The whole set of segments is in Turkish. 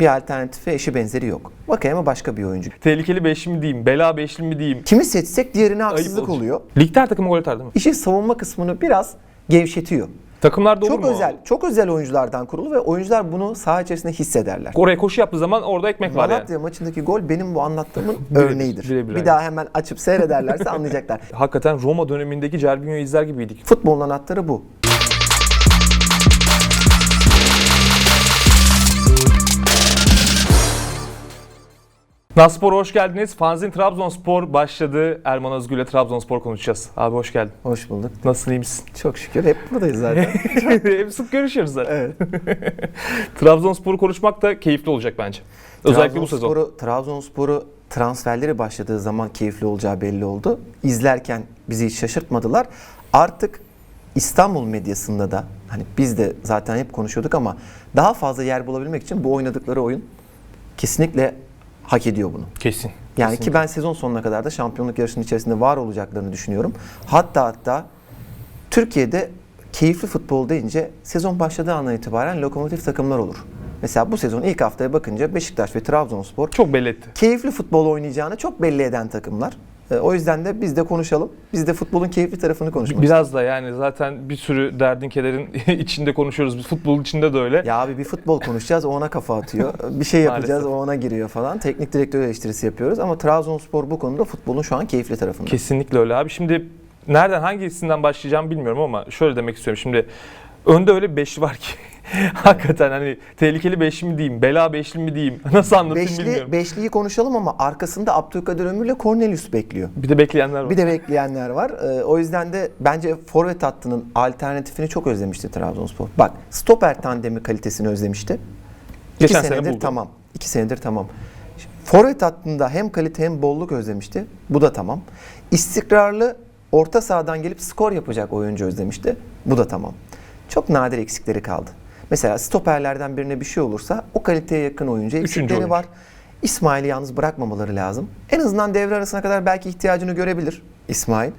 bir alternatifi eşi benzeri yok. Vakayeme başka bir oyuncu. Tehlikeli beşli mi diyeyim, bela beşli mi diyeyim. Kimi seçsek diğerine haksızlık oluyor. Ligde her takımı gol atar değil mi? İşin savunma kısmını biraz gevşetiyor. Takımlarda olur Çok mu? özel, çok özel oyunculardan kurulu ve oyuncular bunu saha içerisinde hissederler. Oraya koşu yaptığı zaman orada ekmek var yani. Malatya maçındaki gol benim bu anlattığımın örneğidir. birebir bir aynı. daha hemen açıp seyrederlerse anlayacaklar. Hakikaten Roma dönemindeki Cervinho'yu izler gibiydik. Futbolun anahtarı bu. Naspor'a hoş geldiniz. Fanzin Trabzonspor başladı. Erman Özgür'le Trabzonspor konuşacağız. Abi hoş geldin. Hoş bulduk. Nasılsın iyi misin? Çok şükür hep buradayız zaten. Hep sık görüşüyoruz zaten. evet. Trabzonspor'u konuşmak da keyifli olacak bence. Özellikle bu sezon. Trabzonspor'u transferleri başladığı zaman keyifli olacağı belli oldu. İzlerken bizi hiç şaşırtmadılar. Artık İstanbul medyasında da hani biz de zaten hep konuşuyorduk ama daha fazla yer bulabilmek için bu oynadıkları oyun kesinlikle hak ediyor bunu. Kesin. Yani Kesinlikle. ki ben sezon sonuna kadar da şampiyonluk yarışının içerisinde var olacaklarını düşünüyorum. Hatta hatta Türkiye'de keyifli futbol deyince sezon başladığı andan itibaren lokomotif takımlar olur. Mesela bu sezon ilk haftaya bakınca Beşiktaş ve Trabzonspor çok belli etti. keyifli futbol oynayacağını çok belli eden takımlar. E, O yüzden de biz de konuşalım. Biz de futbolun keyifli tarafını konuşmak Biraz da yani zaten bir sürü derdin kederin içinde konuşuyoruz. Biz futbolun içinde de öyle. Ya abi bir futbol konuşacağız o ona kafa atıyor. Bir şey yapacağız o ona giriyor falan. Teknik direktör eleştirisi yapıyoruz ama Trabzonspor bu konuda futbolun şu an keyifli tarafında. Kesinlikle öyle abi. Şimdi nereden hangisinden başlayacağım bilmiyorum ama şöyle demek istiyorum. Şimdi önde öyle bir beşli var ki. Hakikaten hani tehlikeli beşli mi diyeyim, bela beşli mi diyeyim, nasıl anlatayım Beşli, bilmiyorum. beşliyi konuşalım ama arkasında Abdülkadir Ömür ile Cornelius bekliyor. Bir de bekleyenler var. Bir de bekleyenler var. Ee, o yüzden de bence forvet hattının alternatifini çok özlemişti Trabzonspor. Bak stoper tandemi kalitesini özlemişti. Geçen İki sene senedir buldu. tamam. İki senedir tamam. Forvet hattında hem kalite hem bolluk özlemişti. Bu da tamam. İstikrarlı orta sahadan gelip skor yapacak oyuncu özlemişti. Bu da tamam. Çok nadir eksikleri kaldı. Mesela stoperlerden birine bir şey olursa o kaliteye yakın oyuncu eksikleri var. İsmail'i yalnız bırakmamaları lazım. En azından devre arasına kadar belki ihtiyacını görebilir İsmail.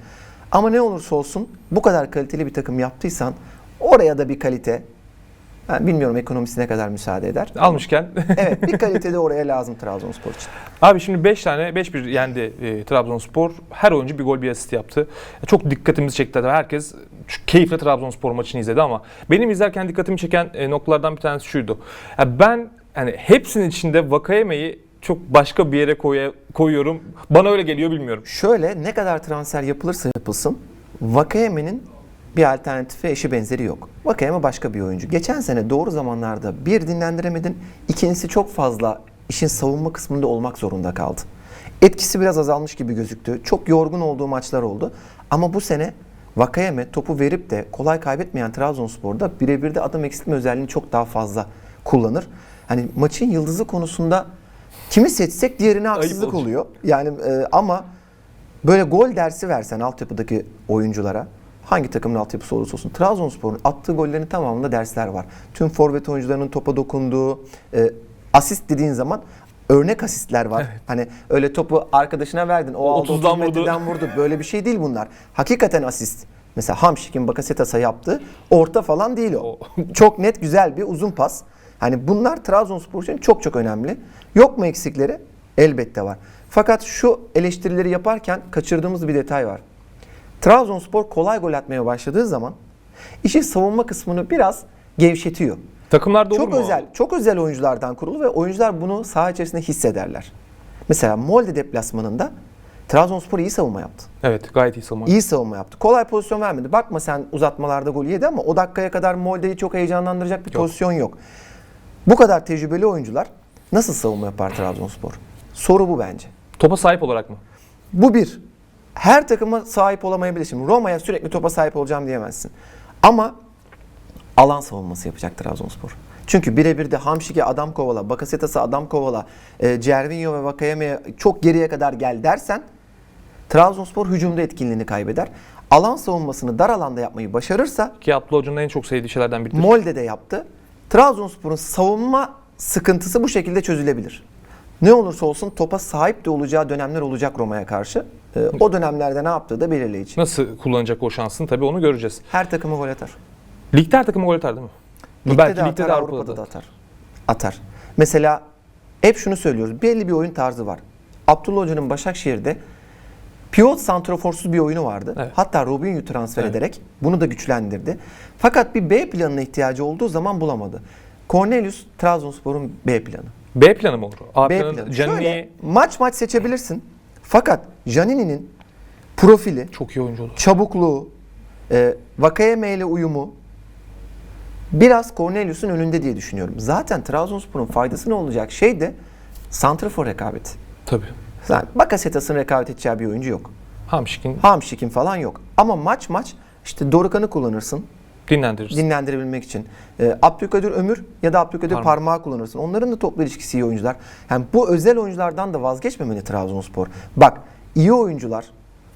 Ama ne olursa olsun bu kadar kaliteli bir takım yaptıysan oraya da bir kalite ben bilmiyorum ekonomisi ne kadar müsaade eder. Almışken. Evet bir kalite de oraya lazım Trabzonspor için. Abi şimdi 5 tane 5-1 yendi e, Trabzonspor. Her oyuncu bir gol bir asist yaptı. Çok dikkatimizi çekti. Herkes keyifle Trabzonspor maçını izledi ama benim izlerken dikkatimi çeken e, noktalardan bir tanesi şuydu. Ya ben hani hepsinin içinde Vakayeme'yi çok başka bir yere koya- koyuyorum. Bana öyle geliyor bilmiyorum. Şöyle ne kadar transfer yapılırsa yapılsın Vakayeme'nin bir alternatifi eşi benzeri yok. Vakayeme başka bir oyuncu. Geçen sene doğru zamanlarda bir dinlendiremedin. ikincisi çok fazla işin savunma kısmında olmak zorunda kaldı. Etkisi biraz azalmış gibi gözüktü. Çok yorgun olduğu maçlar oldu. Ama bu sene Vakayeme topu verip de kolay kaybetmeyen Trabzonspor'da birebir de adam eksiltme özelliğini çok daha fazla kullanır. Hani maçın yıldızı konusunda kimi seçsek diğerine haksızlık oluyor. Yani e, ama böyle gol dersi versen altyapıdaki oyunculara hangi takımın altyapısı olursa olsun Trabzonspor'un attığı gollerin tamamında dersler var. Tüm forvet oyuncularının topa dokunduğu e, asist dediğin zaman örnek asistler var. Hani öyle topu arkadaşına verdin o aldı 30'dan 30 vurdu. metreden vurdu. Böyle bir şey değil bunlar. Hakikaten asist. Mesela Hamşik'in Bakasetas'a yaptığı orta falan değil. O. çok net güzel bir uzun pas. Hani bunlar Trabzonspor için çok çok önemli. Yok mu eksikleri? Elbette var. Fakat şu eleştirileri yaparken kaçırdığımız bir detay var. Trabzonspor kolay gol atmaya başladığı zaman işin savunma kısmını biraz gevşetiyor. Takımlarda olur Çok mu? özel, çok özel oyunculardan kurulu ve oyuncular bunu saha içerisinde hissederler. Mesela Molde deplasmanında Trabzonspor iyi savunma yaptı. Evet gayet iyi savunma. İyi savunma yaptı. Kolay pozisyon vermedi. Bakma sen uzatmalarda gol yedi ama o dakikaya kadar Molde'yi çok heyecanlandıracak bir Yok. pozisyon yok. Bu kadar tecrübeli oyuncular nasıl savunma yapar Trabzonspor? Soru bu bence. Topa sahip olarak mı? Bu bir. Her takıma sahip olamayabilir. Şimdi Roma'ya sürekli topa sahip olacağım diyemezsin. Ama alan savunması yapacak Trabzonspor. Çünkü birebir de Hamşik'e adam kovala, Bakasetas'a adam kovala, e, Cervinho ve Vakayeme'ye çok geriye kadar gel dersen Trabzonspor hücumda etkinliğini kaybeder. Alan savunmasını dar alanda yapmayı başarırsa Ki Abdullah Hoca'nın en çok sevdiği şeylerden biridir. Molde de yaptı. Trabzonspor'un savunma sıkıntısı bu şekilde çözülebilir. Ne olursa olsun topa sahip de olacağı dönemler olacak Roma'ya karşı. E, o dönemlerde ne yaptığı da belirleyici. Nasıl kullanacak o şansını tabii onu göreceğiz. Her takımı gol atar. Ligde her takımı gol atar değil mi? Ligde Belki de ligde atar, de Avrupa'da Avrupa'da da atar. Atar. Mesela hep şunu söylüyoruz. Belli bir oyun tarzı var. Abdullah Hoca'nın Başakşehir'de pivot santraforsuz bir oyunu vardı. Evet. Hatta Robinho'yu transfer Evet. ederek bunu da güçlendirdi. Fakat bir B planına ihtiyacı olduğu zaman bulamadı. Cornelius Trabzonspor'un B planı. B planı mı olur? A B planı planı. Canini Şöyle, maç maç seçebilirsin. Fakat Janini'nin profili, çok iyi oyuncu olur. çabukluğu, e, Vakayeme ile uyumu biraz Cornelius'un önünde diye düşünüyorum. Zaten Trabzonspor'un faydası ne olacak şey de santrafor rekabeti. Tabii. Yani Bakasetas'ın rekabet edeceği bir oyuncu yok. Hamşik'in Hamşik'in falan yok. Ama maç maç işte Dorukan'ı kullanırsın dinlendiririz. dinlendirebilmek için. E, Abdülkadir Ömür ya da Abdülkadir Parmak. Parmağı kullanırsın. Onların da topla ilişkisi iyi oyuncular. Yani bu özel oyunculardan da vazgeçmemeli Trabzonspor. Bak iyi oyuncular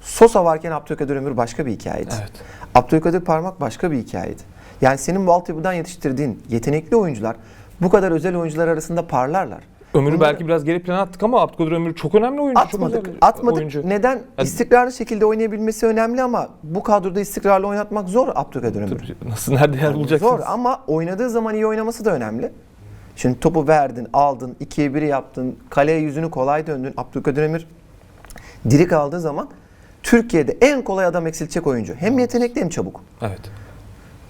Sosa varken Abdülkadir Ömür başka bir hikayeydi. Evet. Abdülkadir Parmak başka bir hikayeydi. Yani senin bu altyapıdan yetiştirdiğin yetenekli oyuncular bu kadar özel oyuncular arasında parlarlar. Ömür'ü belki biraz geri plana attık ama Abdülkadir Ömür çok önemli oyuncu. atmadık. çok özel Atmadık. oyuncu. Neden? İstikrarlı şekilde oynayabilmesi önemli ama bu kadroda istikrarlı oynatmak zor Abdülkadir Ömür. Tabii, Nasıl nerede yer bulacaksınız? Zor ama oynadığı zaman iyi oynaması da önemli. Şimdi topu verdin, aldın, 2'ye 1 yaptın, kaleye yüzünü kolay döndün. Abdülkadir Ömür diri kaldığı zaman Türkiye'de en kolay adam eksiltecek oyuncu. Hem yetenekli hem çabuk. Evet.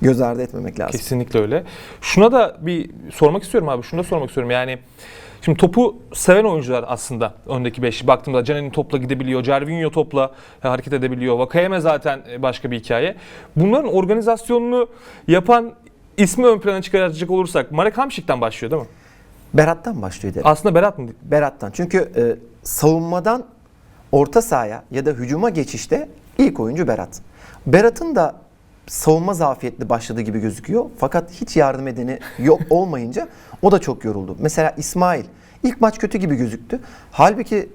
Göz ardı etmemek lazım. Kesinlikle öyle. Şuna da bir sormak istiyorum abi. Şunu da sormak istiyorum. Yani şimdi topu seven oyuncular aslında öndeki beş. Baktığımda Caner'in topla gidebiliyor. Cervinho topla hareket edebiliyor. Vakayeme zaten e, başka bir hikaye. Bunların organizasyonunu yapan ismi ön plana çıkaracak olursak Marek Hamşik'ten başlıyor değil mi? Berat'tan başlıyor derim. Aslında Berat mı? Berat'tan. Çünkü e, savunmadan orta sahaya ya da hücuma geçişte ilk oyuncu Berat. Berat'ın da savunma zafiyetli başladığı gibi gözüküyor. Fakat hiç yardım edeni yok olmayınca o da çok yoruldu. Mesela İsmail ilk maç kötü gibi gözüktü. Halbuki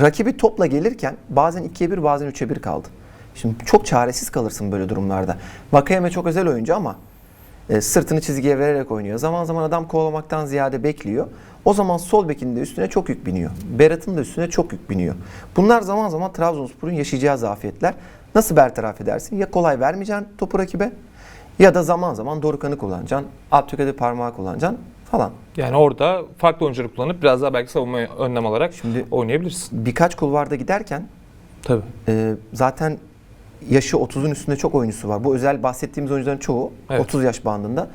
rakibi topla gelirken bazen 2'ye 1 bazen 3'e 1 kaldı. Şimdi çok çaresiz kalırsın böyle durumlarda. Vakayeme çok özel oyuncu ama e, sırtını çizgiye vererek oynuyor. Zaman zaman adam kovalamaktan ziyade bekliyor. O zaman sol bekinin de üstüne çok yük biniyor. Berat'ın da üstüne çok yük biniyor. Bunlar zaman zaman Trabzonspor'un yaşayacağı zafiyetler. Nasıl bertaraf edersin? Ya kolay vermeyeceksin topu rakibe ya da zaman zaman Dorukan'ı kullanacaksın. Abdülkadir parmağı kullanacaksın falan. Yani orada farklı oyuncuları kullanıp biraz daha belki savunma önlem alarak Şimdi- oynayabilirsin. Birkaç kulvarda giderken Tabii. e, zaten yaşı 30'un üstünde çok oyuncusu var. Bu özel bahsettiğimiz oyuncuların çoğu Evet. 30 yaş bandında.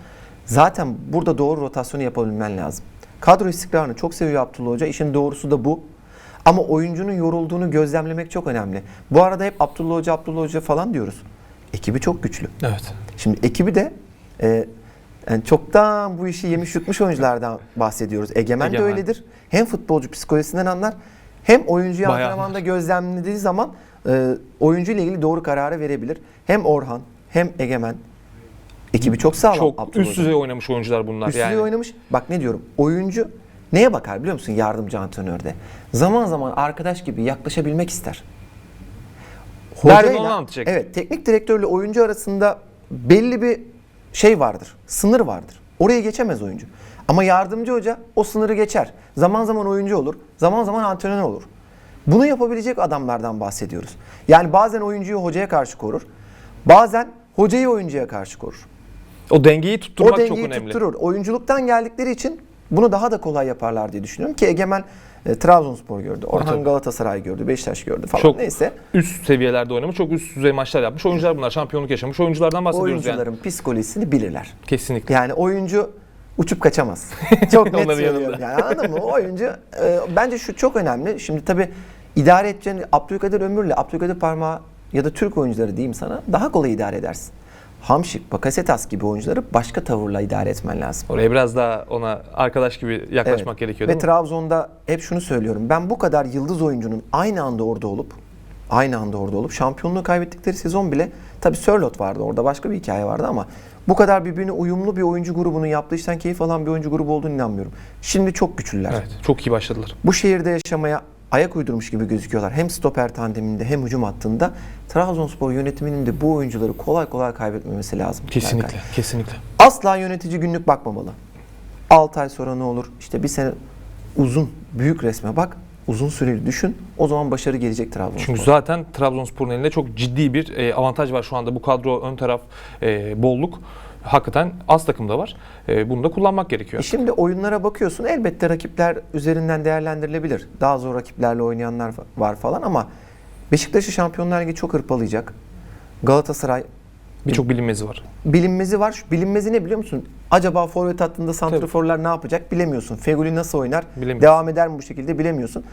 Zaten burada doğru rotasyonu yapabilmen lazım. Kadro istikrarını çok seviyor Abdullah Hoca. İşin doğrusu da bu. Ama oyuncunun yorulduğunu gözlemlemek çok önemli. Bu arada hep Abdullah Hoca, Abdullah Hoca falan diyoruz. Ekibi çok güçlü. Evet. Şimdi ekibi de e, yani çoktan bu işi yemiş yutmuş oyunculardan bahsediyoruz. Egemen, Egemen. de öyledir. Hem futbolcu psikolojisinden anlar hem oyuncuyu Bayağı antrenmanda gözlemlediği zaman e, oyuncu ile ilgili doğru kararı verebilir. Hem Orhan hem Egemen ekibi çok sağlam. Çok Abdullah üst düzey oynamış oyuncular bunlar. Üst düzey yani. oynamış. Bak ne diyorum. Oyuncu neye bakar biliyor musun yardımcı antrenörde? Zaman zaman arkadaş gibi yaklaşabilmek ister. Anlatacak. Evet, teknik direktörle oyuncu arasında belli bir şey vardır. Sınır vardır. Oraya geçemez oyuncu. Ama yardımcı hoca o sınırı geçer. Zaman zaman oyuncu olur, zaman zaman antrenör olur. Bunu yapabilecek adamlardan bahsediyoruz. Yani bazen oyuncuyu hocaya karşı korur. Bazen hocayı oyuncuya karşı korur. O dengeyi tutturmak O dengeyi çok önemli. tutturur. Oyunculuktan geldikleri için bunu daha da kolay yaparlar diye düşünüyorum ki Egemen e, Trabzonspor gördü. Orhan tabii. Galatasaray gördü, Beşiktaş gördü falan. Çok Neyse. üst seviyelerde oynamış, çok üst düzey maçlar yapmış oyuncular bunlar. Şampiyonluk yaşamış oyunculardan bahsediyoruz yani. Oyuncuların psikolojisini bilirler. Kesinlikle. Yani oyuncu uçup kaçamaz. Çok net söylüyorum. Yani anladın mı? O oyuncu e, bence şu çok önemli. Şimdi tabii idare edeceğin Abdülkadir Ömür'le Abdülkadir Parmağı ya da Türk oyuncuları diyeyim sana daha kolay idare edersin. Hamşik, Bakasetas gibi oyuncuları başka tavırla idare etmen lazım. Oraya biraz daha ona arkadaş gibi yaklaşmak Evet. gerekiyor Ve mi? Trabzon'da hep şunu söylüyorum. Ben bu kadar yıldız oyuncunun aynı anda orada olup aynı anda orada olup şampiyonluğu kaybettikleri sezon bile tabii Sörlot vardı orada başka bir hikaye vardı ama bu kadar birbirine uyumlu bir oyuncu grubunun yaptığı işten keyif alan bir oyuncu grubu olduğunu inanmıyorum. Şimdi çok güçlüler. Evet, çok iyi başladılar. Bu şehirde yaşamaya ayak uydurmuş gibi gözüküyorlar. Hem stoper tandeminde hem hücum hattında. Trabzonspor yönetiminin de bu oyuncuları kolay kolay kaybetmemesi lazım. Kesinlikle, Berkay. kesinlikle. Asla yönetici günlük bakmamalı. 6 ay sonra ne olur? İşte bir sene uzun, büyük resme bak. Uzun süreli düşün. O zaman başarı gelecek Trabzonspor. Çünkü zaten Trabzonspor'un elinde çok ciddi bir e, avantaj var şu anda. Bu kadro ön taraf e, bolluk. Hakikaten az takımda var. E, bunu da kullanmak gerekiyor. E şimdi oyunlara bakıyorsun elbette rakipler üzerinden değerlendirilebilir. Daha zor rakiplerle oynayanlar var falan ama Beşiktaş'ı Şampiyonlar Ligi çok hırpalayacak. Galatasaray Birçok bilinmezi var. bilinmezi var. Şu bilinmezi ne biliyor musun? Acaba forvet hattında santraforlar ne yapacak bilemiyorsun. Feguli nasıl oynar? Bilemiyorsun. Devam eder mi bu şekilde bilemiyorsun.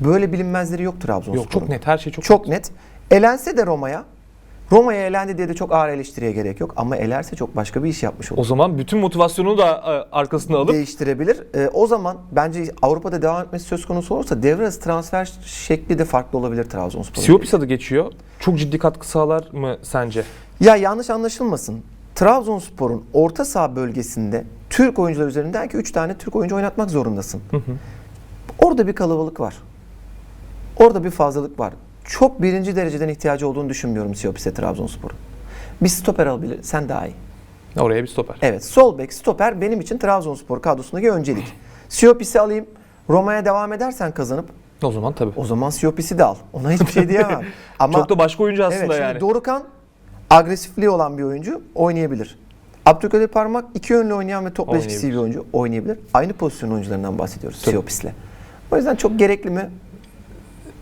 Böyle bilinmezleri yok Trabzonspor'un. Yok çok net her şey çok, Çok net. Elense de Roma'ya. Roma'ya elendi diye de çok ağır eleştiriye gerek yok. Ama elerse çok başka bir iş yapmış olur. O zaman bütün motivasyonu da e, arkasına alıp değiştirebilir. Ee, o zaman bence Avrupa'da devam etmesi söz konusu olursa devre arası transfer şekli de farklı olabilir Trabzonspor'un. Siopis adı geçiyor. Çok ciddi katkı sağlar mı sence? Ya yanlış anlaşılmasın. Trabzonspor'un orta saha bölgesinde Türk oyuncular üzerinden ki 3 tane Türk oyuncu oynatmak zorundasın. Orada bir kalabalık var. Orada bir fazlalık var. Çok birinci dereceden ihtiyacı olduğunu düşünmüyorum Siopis'e Trabzonspor'un. Bir stoper alabilir. Sen daha iyi. Oraya bir stoper. Evet sol bek stoper benim için Trabzonspor kadrosundaki öncelik. Siopis'i alayım. Roma'ya devam edersen kazanıp O zaman tabii. o zaman Siopis'i de al. Ona hiçbir şey diyemem. Ama Çok da başka oyuncu aslında evet, şimdi yani. Dorukan agresifliği olan bir oyuncu oynayabilir. Abdülkadir Parmak iki yönlü oynayan ve topla ilişkisi bir oyuncu oynayabilir. Aynı pozisyon oyuncularından bahsediyoruz Tabii. Siopis'le. O yüzden çok gerekli mi?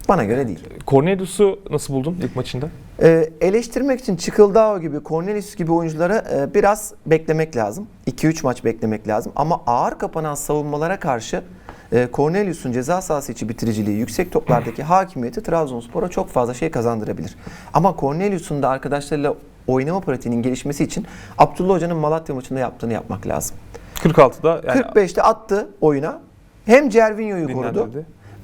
Bana göre değil. Cornelius'u nasıl buldun ilk maçında? Ee, eleştirmek için Çıkıldao gibi, Cornelius gibi oyunculara e, biraz beklemek lazım. 2-3 maç beklemek lazım. Ama ağır kapanan savunmalara karşı e, Cornelius'un ceza sahası içi bitiriciliği, yüksek toplardaki hakimiyeti Trabzonspor'a çok fazla şey kazandırabilir. Ama Cornelius'un da arkadaşlarıyla oynama pratiğinin gelişmesi için Abdullah Hoca'nın Malatya maçında yaptığını yapmak lazım. 46'da yani 45'te attı oyuna. Hem Cervinho'yu korudu.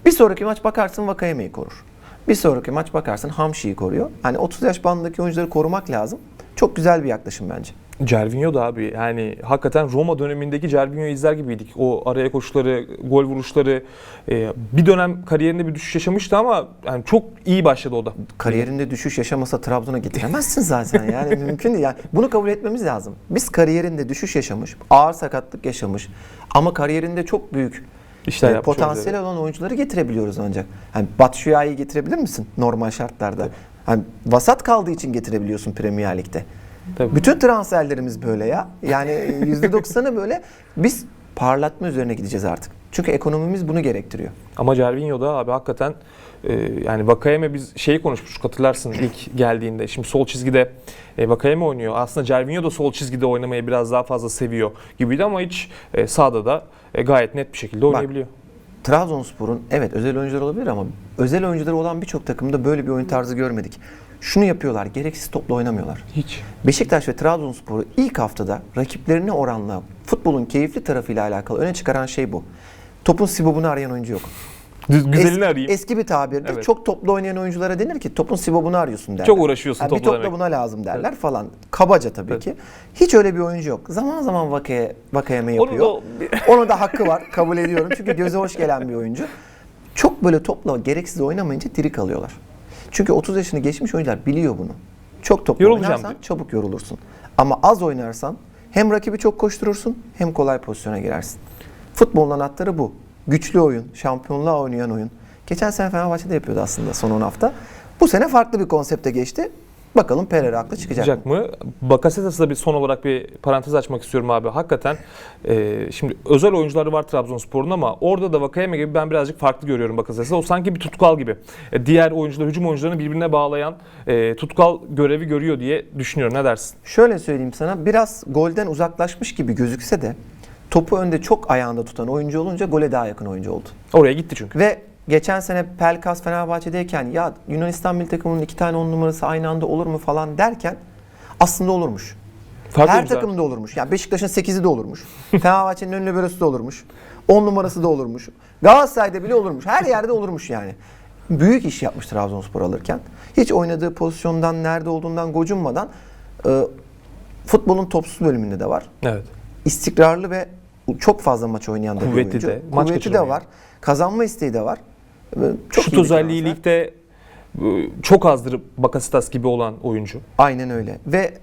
Bir sonraki maç bakarsın Vakayeme'yi korur. Bir sonraki maç bakarsın Hamşi'yi koruyor. Hani 30 yaş bandındaki oyuncuları korumak lazım. Çok güzel bir yaklaşım bence. Cervinho da abi yani hakikaten Roma dönemindeki Cervinho'yu izler gibiydik. O araya koşuları, gol vuruşları e, bir dönem kariyerinde bir düşüş yaşamıştı ama yani çok iyi başladı o da. Kariyerinde düşüş yaşamasa Trabzon'a getiremezsin zaten. Yani mümkün değil. Yani bunu kabul etmemiz lazım. Biz kariyerinde düşüş yaşamış, ağır sakatlık yaşamış ama kariyerinde çok büyük İşler e, yapmış potansiyel olan oyuncuları getirebiliyoruz ancak. Hani Batshuayi'yi getirebilir misin normal şartlarda? Hani vasat kaldığı için getirebiliyorsun Premier Lig'de. Tabii. Bütün transferlerimiz böyle ya. Yani %90'ı böyle. Biz parlatma üzerine gideceğiz artık. Çünkü ekonomimiz bunu gerektiriyor. Ama Cervinho da abi hakikaten e, yani Vakayeme biz şeyi konuşmuştuk hatırlarsın ilk geldiğinde. Şimdi sol çizgide e, Vakayeme oynuyor. Aslında Cervinho da sol çizgide oynamayı biraz daha fazla seviyor gibiydi ama hiç e, sağda da e, gayet net bir şekilde oynayabiliyor. Trabzonspor'un evet özel oyuncular olabilir ama özel oyuncuları olan birçok takımda böyle bir oyun tarzı görmedik. Şunu yapıyorlar, gereksiz topla oynamıyorlar. Hiç. Beşiktaş ve Trabzonspor'u ilk haftada rakiplerine oranla futbolun keyifli tarafıyla alakalı öne çıkaran şey bu. Topun sibobunu arayan oyuncu yok. Düz- Güzelini Eski- arayayım. Eski bir tabirde Evet. çok toplu oynayan oyunculara denir ki topun sibobunu arıyorsun derler. Çok uğraşıyorsun Bir topla top da demek. buna lazım derler falan. Kabaca tabii Evet. ki. Hiç öyle bir oyuncu yok. Zaman zaman Vakaya, Vakayeme Onu yapıyor. da- Ona da hakkı var. Kabul ediyorum. Çünkü göze hoş gelen bir oyuncu. Çok böyle topla gereksiz oynamayınca diri kalıyorlar. Çünkü 30 yaşını geçmiş oyuncular biliyor bunu. Çok Yorulacağım oynarsan diyor. çabuk yorulursun. Ama az oynarsan hem rakibi çok koşturursun hem kolay pozisyona girersin. Futbolun anahtarı bu. Güçlü oyun, şampiyonluğa oynayan oyun. Geçen sene Fenerbahçe'de yapıyordu aslında son 10 hafta. Bu sene farklı bir konsepte geçti. Bakalım Pereira haklı çıkacak. mı? Çıkacak mı? Bakasetas'ı da bir son olarak bir parantez açmak istiyorum abi. Hakikaten e, şimdi özel oyuncuları var Trabzonspor'un ama orada da Vakayeme gibi ben birazcık farklı görüyorum Bakasetas'ı. O sanki bir tutkal gibi. E, diğer oyuncular, hücum oyuncularını birbirine bağlayan e, tutkal görevi görüyor diye düşünüyorum. Ne dersin? Şöyle söyleyeyim sana biraz golden uzaklaşmış gibi gözükse de topu önde çok ayağında tutan oyuncu olunca gole daha yakın oyuncu oldu. Oraya gitti çünkü. Ve geçen sene Pelkas Fenerbahçe'deyken ya Yunanistan milli takımının iki tane on numarası aynı anda olur mu falan derken aslında olurmuş. Farklı Her takımda olurmuş. Yani Beşiktaş'ın 8'i de olurmuş. Fenerbahçe'nin ön liberosu da olurmuş. 10 numarası da olurmuş. Galatasaray'da bile olurmuş. Her yerde olurmuş yani. Büyük iş yapmış Trabzonspor alırken. Hiç oynadığı pozisyondan, nerede olduğundan gocunmadan e, futbolun topsuz bölümünde de var. Evet. İstikrarlı ve çok fazla maç oynayan da bir Kuvveti oyuncu. de, maç Kuvveti de kaçırmıyor. var. Kazanma isteği de var. E, Çok Şut özelliği ligde e, çok azdır Bakasetas gibi olan oyuncu. Aynen öyle. Ve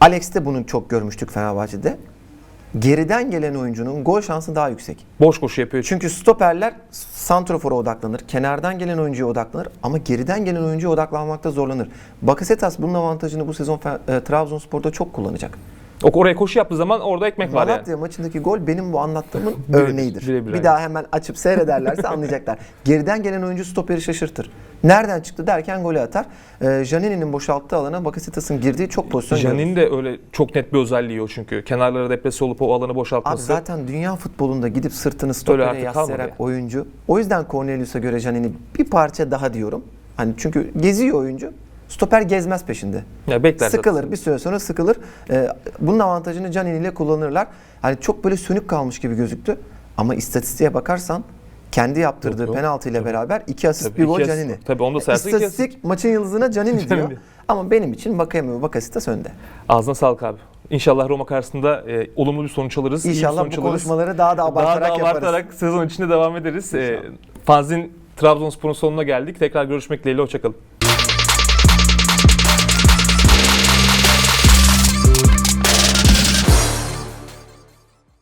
Alex'te bunu çok görmüştük Fenerbahçe'de. Geriden gelen oyuncunun gol şansı daha yüksek. Boş koşu yapıyor çünkü. Stoperler santrofora odaklanır, kenardan gelen oyuncuya odaklanır ama geriden gelen oyuncuya odaklanmakta zorlanır. Bakasetas bunun avantajını bu sezon e, Trabzonspor'da çok kullanacak. O oraya koşu yaptığı zaman orada ekmek var yani. Malatya maçındaki gol benim bu anlattığımın örneğidir. birebir bir aynı. daha hemen açıp seyrederlerse anlayacaklar. Geriden gelen oyuncu stoperi şaşırtır. Nereden çıktı derken golü atar. Ee, Janini'nin boşalttığı alana Bakasitas'ın girdiği çok pozisyon gördük. Janine de öyle çok net bir özelliği o çünkü. Kenarlara depresi olup o alanı Abi boşaltması. zaten dünya futbolunda gidip sırtını stopere artık kalmadı yaslayarak yani. oyuncu. O yüzden Cornelius'a göre Janini bir parça daha diyorum. Hani çünkü geziyor oyuncu. Stoper gezmez peşinde. ya bekler zaten. Sıkılır bir süre sonra sıkılır. Ee, bunun avantajını Canini ile kullanırlar. Hani çok böyle sönük kalmış gibi gözüktü. Ama istatistiğe bakarsan kendi yaptırdığı Yok, yok. penaltı ile beraber iki asist Tabii bir gol Canini. Tabii onu da sayarsak iki asist. İstatistik maçın yıldızına Canini diyor. Ama benim için Vakayeme ve Bakasitas önde. Ağzına sağlık abi. İnşallah Roma karşısında e, olumlu bir sonuç alırız. İnşallah sonuç bu alırız. konuşmaları daha da abartarak daha da yaparız. abartarak sezon içinde devam ederiz. E, Fanzin Trabzonspor'un sonuna geldik. Tekrar görüşmek dileğiyle. Hoşçakalın.